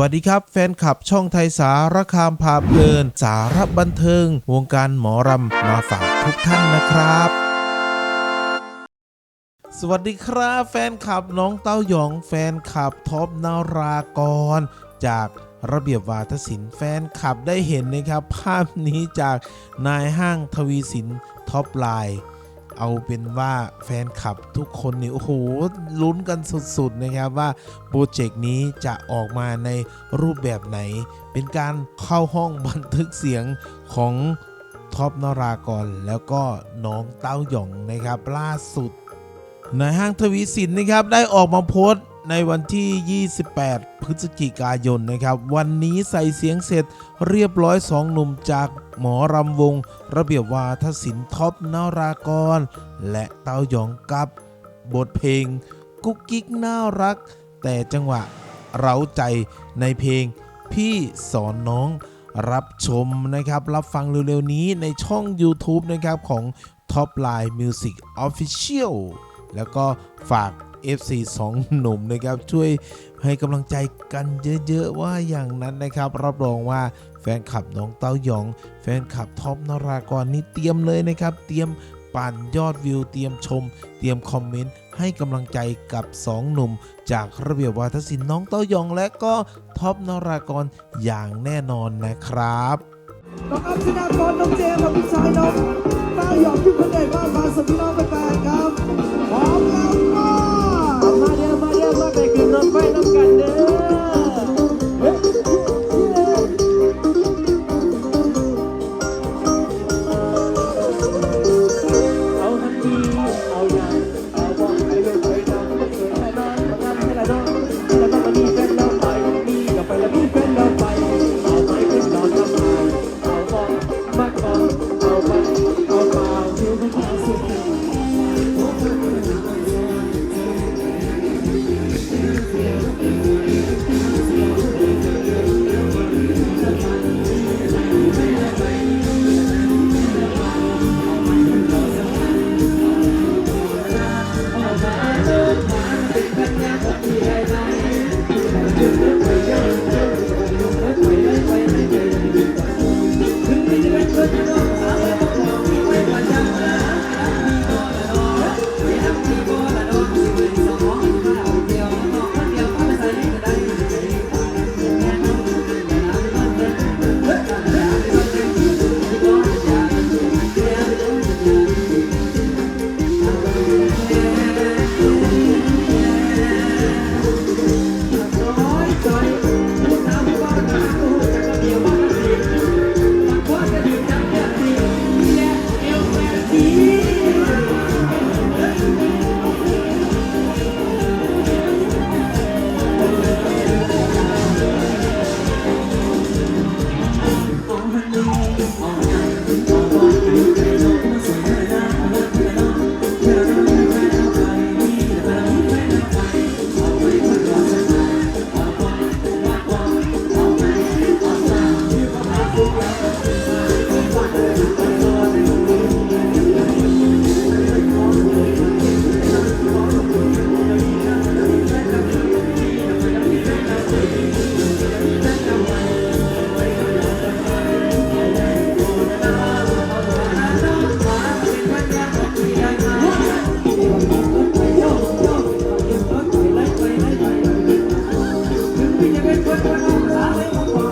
วัสดีครับ แฟนคลับช่องไทยสารคามพาเพลิน สารบันเทิง วงการหมอรำมาฝากทุกท่านนะครับสวัสดีครับแฟนคลับน้องเต้าหยองแฟนคลับท็อปนารากร จากระเบียบวาทศิลป์แฟนคลับได้เห็นนะครับ ภาพนี้จากนายห้างทวีสินท็อปไลน์ เอาเป็นว่าแฟนคลับทุกคนนี่โอ้โหลุ้นกันสุดๆนะครับว่าโปรเจกต์นี้จะออกมาในรูปแบบไหน เป็นการเข้าห้องบันทึกเสียงของท็อปนรากรแล้วก็น้องเต้าหยองนะครับล่าสุดในห้างทวีสินนะครับได้ออกมาโพสต์ ในวันที่ 28 พฤศจิกายนนะครับ วันนี้ใส่เสียงเสร็จเรียบร้อยสองหนุ่มจากหมอรำวง ระเบียบวาทศิลป์ท็อปนารากร และเต้าหยองกับบทเพลง กุ๊กกิ๊กน่ารัก แต่จังหวะเร้าใจในเพลงพี่สอนน้องรับชมนะครับ รับฟังเร็วๆนี้ในช่อง YouTube นะครับของ Top Line Music Official แล้วก็ฝาก FC 2 หนุ่มนะครับช่วยให้กำลังใจกันเยอะๆว่าอย่างนั้นนะครับ รับรองว่าแฟนคลับน้องเต้าหยอง แฟนคลับท็อปนรากรนี่เตรียมเลยนะครับ เตรียมปั่นยอดวิวเตรียมชม เตรียมคอมเมนต์ให้กำลังใจกับ 2 หนุ่ม จากระเบียบวาทศิลป์น้องเต้ายองและก็ท็อปนรากรอย่างแน่นอนนะครับน้องอัพชนากรน้องเจมส์กับพี่ชายน้องเต้าหยอกพี่คนเอก เราไม่